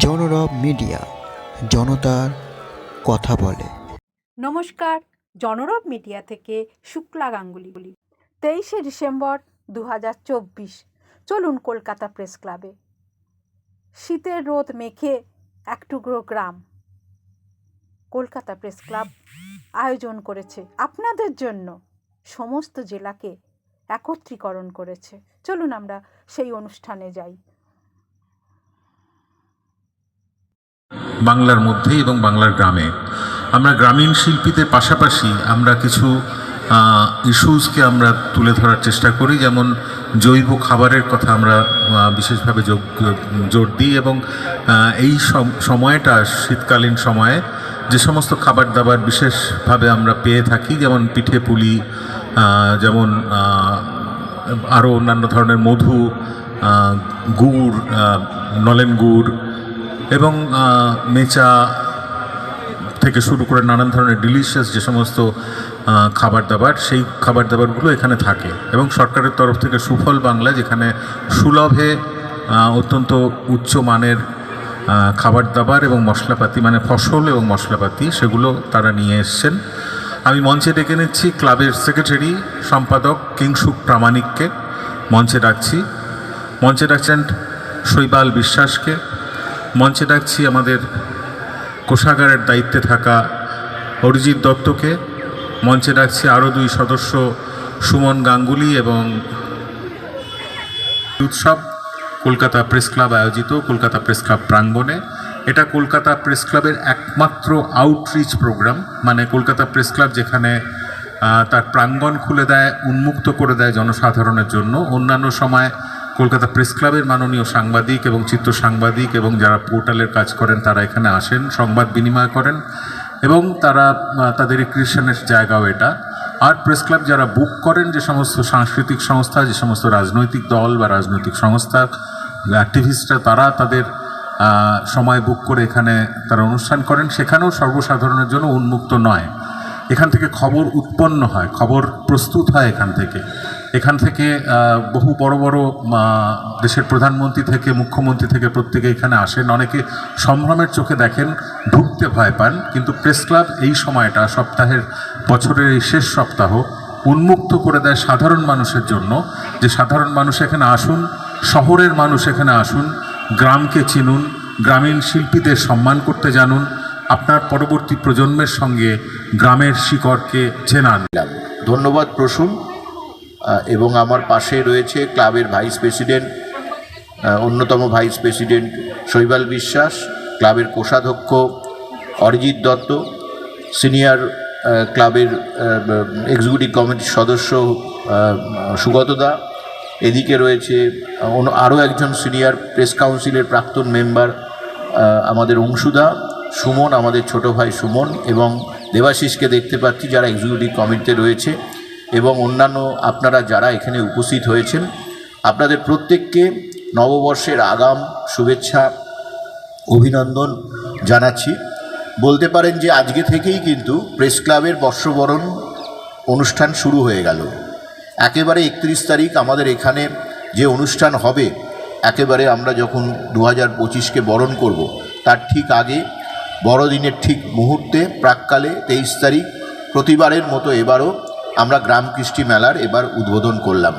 জনরব media, জনতার কথা বলে। নমস্কার, জনরব মিডিয়া থেকে শুক্লা গাঙ্গুলি বলি। তেইশে ডিসেম্বর দু হাজার চব্বিশ, চলুন কলকাতা প্রেস ক্লাবে। শীতের রোদ মেখে এক টুকরো গ্রাম। কলকাতা প্রেস ক্লাব আয়োজন করেছে আপনাদের জন্য। সমস্ত জেলাকে একত্রীকরণ করেছে। চলুন আমরা সেই অনুষ্ঠানে যাই। বাংলার মধ্যে এবং বাংলার গ্রামে। আমরা গ্রামীণ শিল্পীদের পাশাপাশি আমরা কিছু ইস্যুসকে আমরা তুলে ধরার চেষ্টা করি। যেমন জৈব খাবারের কথা আমরা বিশেষভাবে জোর দিই এবং এই সম- সময়টা, শীতকালীন সময়ে যে সমস্ত খাবার দাবার বিশেষভাবে আমরা পেয়ে থাকি, যেমন পিঠে পুলি যেমন আরও অন্যান্য ধরনের মধু গুড় নলেন গুড় এবং মেচা থেকে শুরু করে নানান ধরনের ডিলিশিয়াস যে সমস্ত খাবার দাবার সেই খাবার দাবারগুলো এখানে থাকে। এবং সরকারের তরফ থেকে সুফল বাংলা, যেখানে সুলভে অত্যন্ত উচ্চ মানের খাবার দাবার এবং মশলাপাতি মানে ফসল এবং মশলাপাতি, সেগুলো তারা নিয়ে এসছেন। আমি মঞ্চে ডেকে নিচ্ছি ক্লাবের সেক্রেটারি, সম্পাদক কিংসুক প্রামাণিককে। মঞ্চে ডাকছি। মঞ্চে ডাকছেন শৈবাল বিশ্বাসকে। মঞ্চে ডাকছি আমাদের কোষাগারের দায়িত্বে থাকা অরিজিৎ দত্তকে। মঞ্চে ডাকছি আরও দুই সদস্য, সুমন গাঙ্গুলি এবং উৎসব, কলকাতা প্রেস ক্লাব আয়োজিত, কলকাতা প্রেস ক্লাব প্রাঙ্গণে। এটা কলকাতা প্রেস ক্লাবের একমাত্র আউটরিচ প্রোগ্রাম মানে কলকাতা প্রেস ক্লাব যেখানে তার প্রাঙ্গণ খুলে দেয়, উন্মুক্ত করে দেয় জনসাধারণের জন্য। অন্যান্য সময় কলকাতা প্রেস ক্লাবের মাননীয় সাংবাদিক এবং চিত্র সাংবাদিক এবং যারা পোর্টালের কাজ করেন, তারা এখানে আসেন, সংবাদ বিনিময় করেন এবং তারা তাদের রিক্রিয়েশনের জায়গাও এটা। আর প্রেস ক্লাব যারা বুক করেন, যে সমস্ত সাংস্কৃতিক সংস্থা, যে সমস্ত রাজনৈতিক দল বা রাজনৈতিক সংস্থা, অ্যাক্টিভিস্টরা, তারা তাদের সময় বুক করে এখানে তারা অনুষ্ঠান করেন। সেখানেও সর্বসাধারণের জন্য উন্মুক্ত নয়। এখান থেকে খবর উৎপন্ন হয়, খবর প্রস্তুত হয় এখান থেকে। এখান থেকে বহু বড় বড় দেশের প্রধানমন্ত্রী থেকে, মুখ্যমন্ত্রী থেকে প্রত্যেকে এখানে আসেন। অনেকে সম্ভ্রমের চোখে দেখেন, ঢুকতে ভয় পান, কিন্তু প্রেস ক্লাব এই সময়টা, সপ্তাহের বছরের এই শেষ সপ্তাহ, উন্মুক্ত করে দেয় সাধারণ মানুষের জন্য। যে সাধারণ মানুষ এখানে আসুন, শহরের মানুষ এখানে আসুন, গ্রামকে চিনুন, গ্রামীণ শিল্পীদের সম্মান করতে জানুন, আপনার পরবর্তী প্রজন্মের সঙ্গে গ্রামের শিকড়কে চেনান। ধন্যবাদ প্রসূন। এবং আমার পাশে রয়েছে ক্লাবের ভাইস প্রেসিডেন্ট অন্যতম ভাইস প্রেসিডেন্ট শৈবাল বিশ্বাস, ক্লাবের কোষাধ্যক্ষ অরিজিৎ দত্ত, সিনিয়র ক্লাবের এক্সিকিউটিভ কমিটির সদস্য সুগত দা। এদিকে রয়েছে আরও একজন সিনিয়র প্রেস কাউন্সিলের প্রাক্তন মেম্বার আমাদের অংশুদা সুমন, আমাদের ছোট ভাই সুমন এবং দেবাশিসকে দেখতে পাচ্ছি, যারা এক্সিকিউটিভ কমিটিতে রয়েছে। এবং অন্যান্য আপনারা যারা এখানে উপস্থিত হয়েছেন, আপনাদের প্রত্যেককে নববর্ষের আগাম শুভেচ্ছা, অভিনন্দন জানাচ্ছি। বলতে পারেন যে আজকে থেকেই কিন্তু প্রেস ক্লাবের বর্ষবরণ অনুষ্ঠান শুরু হয়ে গেল। একেবারে একত্রিশ তারিখ আমাদের এখানে যে অনুষ্ঠান হবে, একেবারে আমরা যখন দু হাজার পঁচিশকে বরণ করব, তার ঠিক আগে, বড়দিনের ঠিক মুহূর্তে, প্রাককালে তেইশ তারিখ, প্রতিবারের মতো এবারও আমরা গ্রাম কৃষ্টি মেলার এবার উদ্বোধন করলাম।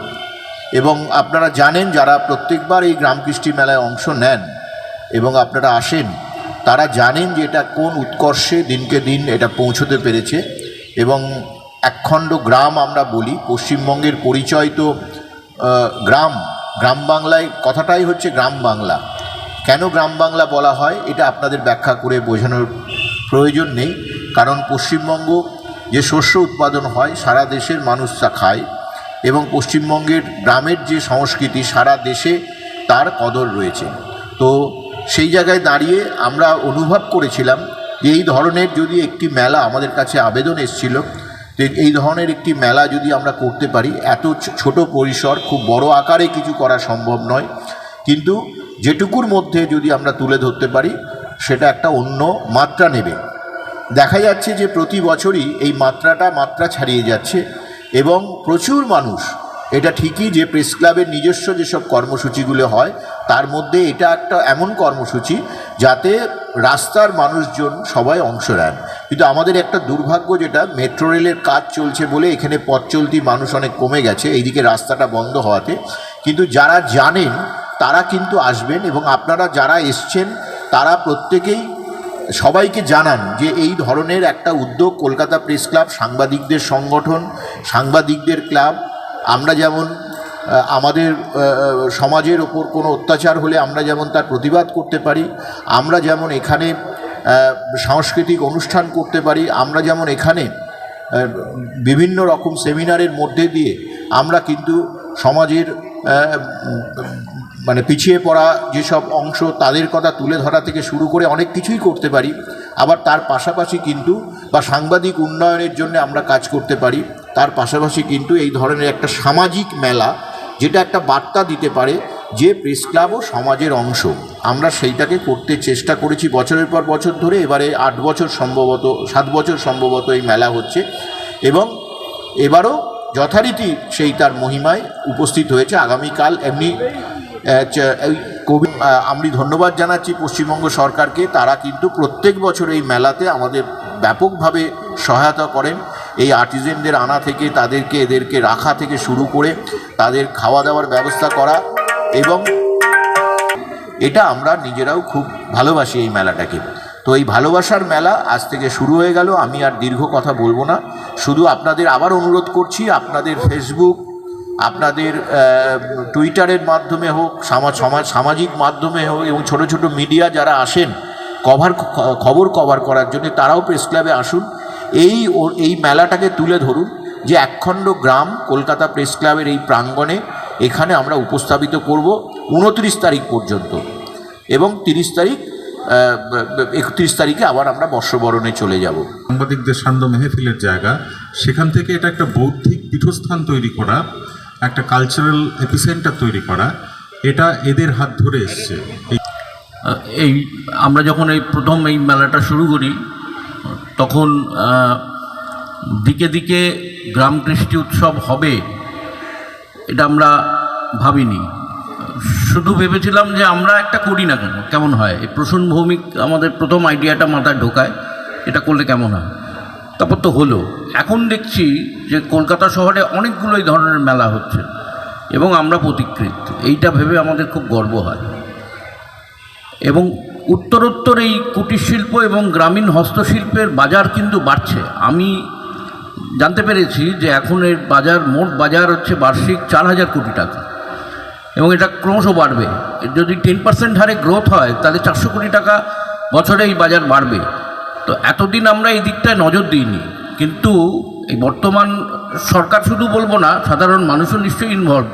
এবং আপনারা জানেন, যারা প্রত্যেকবার এই গ্রাম কৃষ্টি মেলায় অংশ নেন এবং আপনারা আসেন, তারা জানেন যে এটা কোন উৎকর্ষে দিনকে দিন এটা পৌঁছতে পেরেছে। এবং একখণ্ড গ্রাম আমরা বলি, পশ্চিমবঙ্গের পরিচয় তো গ্রাম গ্রাম বাংলায়, কথাটাই হচ্ছে গ্রাম বাংলা। কেন গ্রাম বাংলা বলা হয়, এটা আপনাদের ব্যাখ্যা করে বোঝানোর প্রয়োজন নেই। কারণ পশ্চিমবঙ্গ যে শস্য উৎপাদন হয়, সারা দেশের মানুষ তা খায় এবং পশ্চিমবঙ্গের গ্রামের যে সংস্কৃতি, সারা দেশে তার কদর রয়েছে। তো সেই জায়গায় দাঁড়িয়ে আমরা অনুভব করেছিলাম যে এই ধরনের যদি একটি মেলা আমাদের কাছে আবেদন এসেছিল, যে এই ধরনের একটি মেলা যদি আমরা করতে পারি, এত ছোট পরিসর, খুব বড় আকারে কিছু করা সম্ভব নয়। কিন্তু যেটুকুর মধ্যে যদি আমরা তুলে ধরতে পারি, সেটা একটা অন্য মাত্রা নেবে। দেখা যাচ্ছে যে প্রতি বছরই এই মাত্রাটা মাত্রা ছাড়িয়ে যাচ্ছে এবং প্রচুর মানুষ, এটা ঠিকই যে প্রেস ক্লাবের নিজস্ব যেসব কর্মসূচিগুলো হয়, তার মধ্যে এটা একটা এমন কর্মসূচি যাতে রাস্তার মানুষজন সবাই অংশ নেন। কিন্তু আমাদের একটা দুর্ভাগ্য যেটা, মেট্রো রেলের কাজ চলছে বলে এখানে পথ চলতি মানুষ অনেক কমে গেছে, এইদিকে রাস্তাটা বন্ধ হওয়াতে। কিন্তু যারা জানেন, তারা কিন্তু আসবেন এবং আপনারা যারা এসছেন, তারা প্রত্যেকেই সবাইকে জানান যে এই ধরনের একটা উদ্যোগ কলকাতা প্রেস ক্লাব, সাংবাদিকদের সংগঠন, সাংবাদিকদের ক্লাব, আমরা যেমন আমাদের সমাজের ওপর কোনো অত্যাচার হলে আমরা যেমন তার প্রতিবাদ করতে পারি, আমরা যেমন এখানে সাংস্কৃতিক অনুষ্ঠান করতে পারি, আমরা যেমন এখানে বিভিন্ন রকম সেমিনারের মধ্যে দিয়ে আমরা কিন্তু সমাজের মানে পিছিয়ে পড়া যেসব অংশ তাদের কথা তুলে ধরা থেকে শুরু করে অনেক কিছুই করতে পারি। আবার তার পাশাপাশি কিন্তু বা সাংবাদিক উন্নয়নের জন্য আমরা কাজ করতে পারি। তার পাশাপাশি কিন্তু এই ধরনের একটা সামাজিক মেলা যেটা একটা বার্তা দিতে পারে যে প্রেস ক্লাবও সমাজের অংশ। আমরা সেইটাকে করতে চেষ্টা করেছি বছরের পর বছর ধরে। এবারে আট বছর সম্ভবত, সাত বছর সম্ভবত এই মেলা হচ্ছে এবং এবারও যথারীতি সেই তার মহিমায় উপস্থিত হয়েছে। আগামীকাল এমনি কবি আমি ধন্যবাদ জানাচ্ছি পশ্চিমবঙ্গ সরকারকে। তারা কিন্তু প্রত্যেক বছর এই মেলাতে আমাদের ব্যাপকভাবে সহায়তা করেন। এই আর্টিজেনদের আনা থেকে, তাদেরকে, এদেরকে রাখা থেকে শুরু করে তাদের খাওয়া দাওয়ার ব্যবস্থা করা এবং এটা আমরা নিজেরাও খুব ভালোবাসি এই মেলাটাকে। তো এই ভালোবাসার মেলা আজ থেকে শুরু হয়ে গেল। আমি আর দীর্ঘ কথা বলব না। শুধু আপনাদের আবার অনুরোধ করছি, আপনাদের ফেসবুক আপনাদের টুইটারের মাধ্যমে হোক, সামা- সমাজ সামাজিক মাধ্যমে হোক এবং ছোট ছোট মিডিয়া যারা আসেন, কভার খবর কভার করার জন্য তারাও প্রেস ক্লাবে আসুন। এই এই মেলাটাকে তুলে ধরুন যে একখণ্ড গ্রাম কলকাতা প্রেস ক্লাবের এই প্রাঙ্গণে এখানে আমরা উপস্থাপিত করব উনত্রিশ তারিখ পর্যন্ত এবং তিরিশ তারিখ একত্রিশ তারিখে আবার আমরা বর্ষবরণে চলে যাব। সাংবাদিকদের সান্ধ্য মেহফিলের জায়গা। সেখান থেকে এটা একটা বৌদ্ধিক পীঠস্থান তৈরি করা। একটা কালচারাল এপিসেন্টার তৈরি করা, এটা এদের হাত ধরে এসছে। এই, আমরা যখন এই প্রথম এই মেলাটা শুরু করি, তখন দিকে দিকে গ্রাম কৃষ্টি উৎসব হবে, এটা আমরা ভাবিনি। শুধু ভেবেছিলাম যে আমরা একটা করি না কেন, কেমন হয়? এই প্রসূন ভৌমিক আমাদের প্রথম আইডিয়াটা মাথায় ঢোকায়, এটা করলে কেমন হয়? তারপর তো হলো। এখন দেখছি যে কলকাতা শহরে অনেকগুলো এই ধরনের মেলা হচ্ছে এবং আমরা প্রতিকৃত। এইটা ভেবে আমাদের খুব গর্ব হয়। এবং উত্তরোত্তর এই কুটির শিল্প এবং গ্রামীণ হস্তশিল্পের বাজার কিন্তু বাড়ছে। আমি জানতে পেরেছি যে এখন এর বাজার, মোট বাজার হচ্ছে বার্ষিক চার হাজার কোটি টাকা। এবং এটা ক্রমশ বাড়বে। যদি টেন পার্সেন্ট হারে গ্রোথ হয়, তাহলে চারশো কোটি টাকা বছরে এই বাজার বাড়বে। তো এতদিন আমরা এই দিকটায় নজর দিইনি। কিন্তু এই বর্তমান সরকার শুধু বলব না, সাধারণ মানুষও নিশ্চয়ই ইনভলভ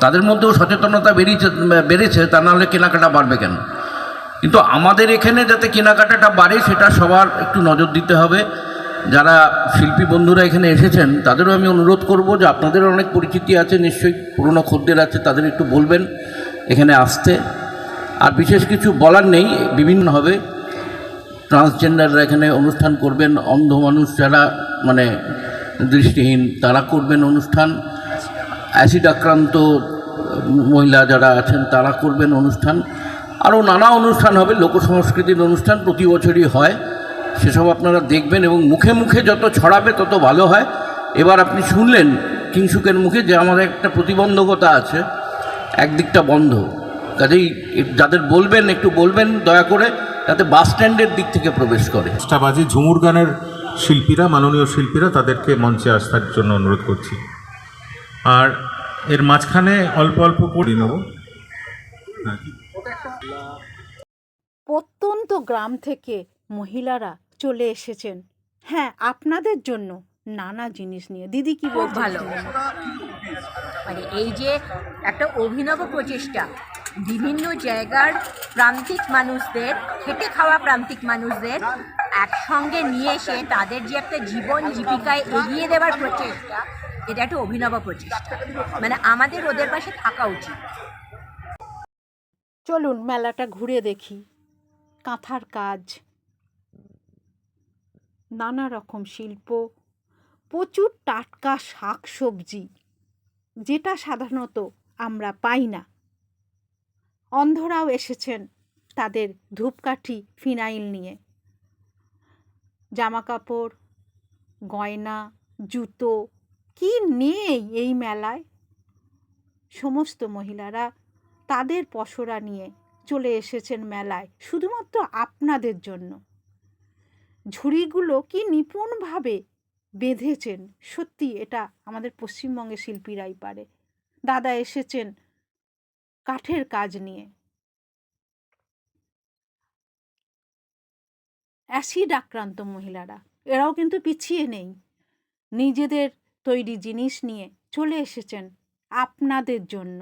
তাদের মধ্যেও সচেতনতা বেরিয়েছে, বেড়েছে, তা নাহলে কেনাকাটা বাড়বে কেন? কিন্তু আমাদের এখানে যাতে কেনাকাটাটা বাড়ে, সেটা সবার একটু নজর দিতে হবে। যারা শিল্পী বন্ধুরা এখানে এসেছেন, তাদেরও আমি অনুরোধ করব যে আপনাদেরও অনেক পরিচিতি আছে, নিশ্চয়ই পুরনো খদ্দের আছে, তাদের একটু বলবেন, এখানে আসতে। আর বিশেষ কিছু বলার নেই, বিভিন্ন হবে। ট্রান্সজেন্ডাররা এখানে অনুষ্ঠান করবেন, অন্ধ মানুষ যারা মানে দৃষ্টিহীন, তারা করবেন অনুষ্ঠান। অ্যাসিড আক্রান্ত মহিলা যারা আছেন, তারা করবেন অনুষ্ঠান। আরও নানা অনুষ্ঠান হবে লোক সংস্কৃতির অনুষ্ঠান প্রতি বছরই হয়। সেসব আপনারা দেখবেন এবং মুখে মুখে যত ছড়াবে, তত ভালো হয়। এবার আপনি শুনলেন কিংসুকের মুখে যে আমাদের একটা প্রতিবন্ধকতা আছে, একদিকটা বন্ধ। কাজেই যাদের বলবেন, একটু বলবেন, দয়া করে। যাতে বাস স্ট্যান্ডের দিক থেকে প্রবেশ করে। পাঁচটা বাজে ঝুমুর গানের শিল্পীরা মাননীয় শিল্পীরা তাদেরকে মঞ্চে আসার জন্য অনুরোধ করছি। আর এর মাঝখানে অল্প অল্প করে নেব। প্রত্যন্ত গ্রাম থেকে মহিলারা চলে এসেছেন। হ্যাঁ আপনাদের জন্য নানা জিনিস নিয়ে। দিদি কি বলছেন? ভালো। মানে এই যে একটা অভিনব প্রচেষ্টা বিভিন্ন জায়গার প্রান্তিক মানুষদের, খেটে খাওয়া প্রান্তিক মানুষদের একসঙ্গে নিয়ে এসে তাদের যে একটা জীবন জীবিকায় এগিয়ে দেওয়ার প্রচেষ্টা, এটা একটা অভিনব প্রচেষ্টা। মানে আমাদের ওদের পাশে থাকা উচিত। চলুন মেলাটা ঘুরে দেখি। কাঁথার কাজ, নানা রকম শিল্প, প্রচুর টাটকা শাক সবজি যেটা সাধারণত আমরা পাই না। অন্ধরাও এসেছেন তাদের ধূপকাঠি ফিনাইল নিয়ে। জামা কাপড় গয়না, জুতো, কি নেই এই মেলায়? সমস্ত মহিলারা তাদের পসরা নিয়ে চলে এসেছেন মেলায়, শুধুমাত্র আপনাদের জন্য। ঝুড়িগুলো কি নিপুণভাবে বেঁধেছেন? সত্যি এটা আমাদের পশ্চিমবঙ্গের শিল্পীরাই পারে। দাদা এসেছেন কাঠের কাজ নিয়ে। অ্যাসিড আক্রান্ত মহিলারা, এরাও কিন্তু পিছিয়ে নেই। নিজেদের তৈরি জিনিস নিয়ে চলে এসেছেন আপনাদের জন্য।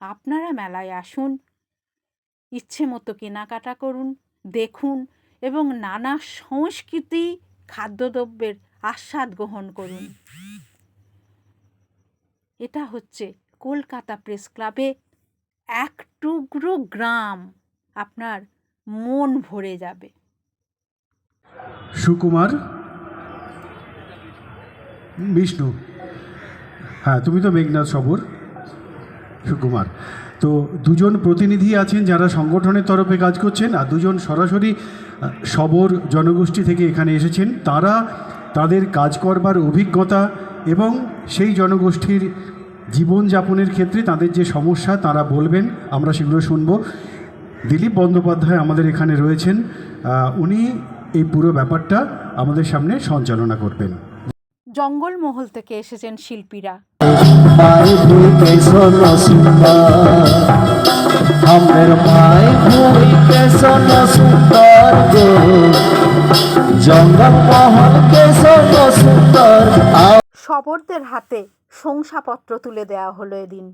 আপনারা মেলায় আসুন, ইচ্ছে মতো কেনাকাটা করুন, দেখুন এবং নানা সংস্কৃতি খাদ্যদ্রব্যের আস্বাদ গ্রহণ করুন। এটা হচ্ছে কলকাতা প্রেস ক্লাবে এক টুকরো গ্রাম আপনার মন ভরে যাবে। সুকুমার? বিষ্ণু। হ্যাঁ তুমি তো মেঘনাথ সবর, সুকুমার। তো দুজন প্রতিনিধি আছেন যারা সংগঠনের তরফে কাজ করছেন আর দুজন সরাসরি সবর জনগোষ্ঠী থেকে এখানে এসেছেন। তারা তাদের কাজ করবার অভিজ্ঞতা এবং সেই জনগোষ্ঠীর জীবনযাপনের ক্ষেত্রে তাদের যে সমস্যা তারা বলবেন আমরা সেগুলো শুনব। দিলীপ বন্দ্যোপাধ্যায় আমাদের এখানে রয়েছেন। উনি এই পুরো ব্যাপারটা আমাদের সামনে সঞ্চালনা করবেন। জঙ্গলমহল থেকে এসেছেন শিল্পীরা। সুন্দর জঙ্গল শবরদের হাতে শংসাপত্র তুলে দেওয়া হলো এদিন।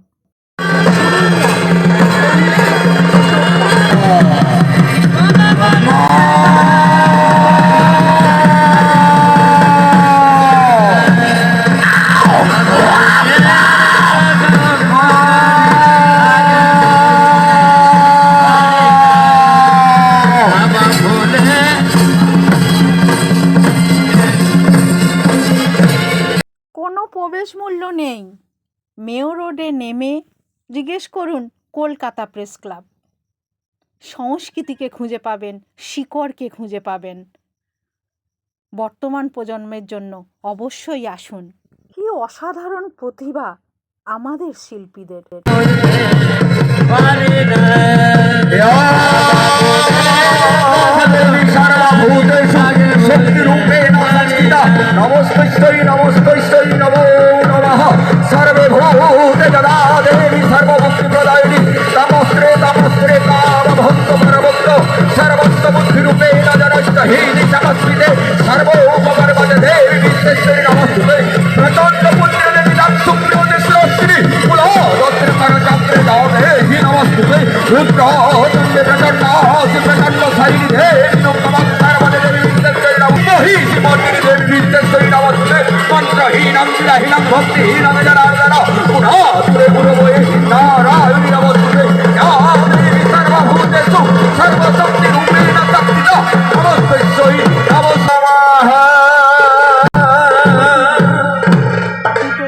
জিজ্ঞেস করুন কলকাতা প্রেস ক্লাব। সংস্কৃতিকে খুঁজে পাবেন শিকড়কে খুঁজে পাবেন। বর্তমান প্রজন্মের জন্য অবশ্যই আসুন। কি অসাধারণ প্রতিভা আমাদের শিল্পীদের। নমস্তৈ নমস্তৈ নমো নমঃ। সর্বে ভূতে সর্বভক্তি প্রদায়িনী তমস্ত্রে তমস্ত্রে কামভক্ত পরভক্ত সর্বস্ব বুদ্ধি রূপে নজনষ্ট হীনি সমস্মিতে সর্বোপকর্মজে দেবী বিশ্বরেশ্বরী নমস্তে। প্রচণ্ড পুত্র দেবী সুপ্রিয় দেশ্বরী কুলো রত্ন করচক্রে দামে হি নমস্তে। রুদ্র প্রচণ্ড প্রচণ্ড সাইনি দেবী নমস্কার মজে দেবী বিশ্বরেশ্বরী নমস্তে। মন্দির দেবী বিশ্বরেশ্বরী নমস্তে মন্ত্রহীনম শিলাহীনম ভক্তিহীনম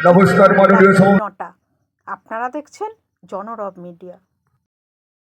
নমস্কার মাননীয় আপনারা দেখছেন জনরব মিডিয়া।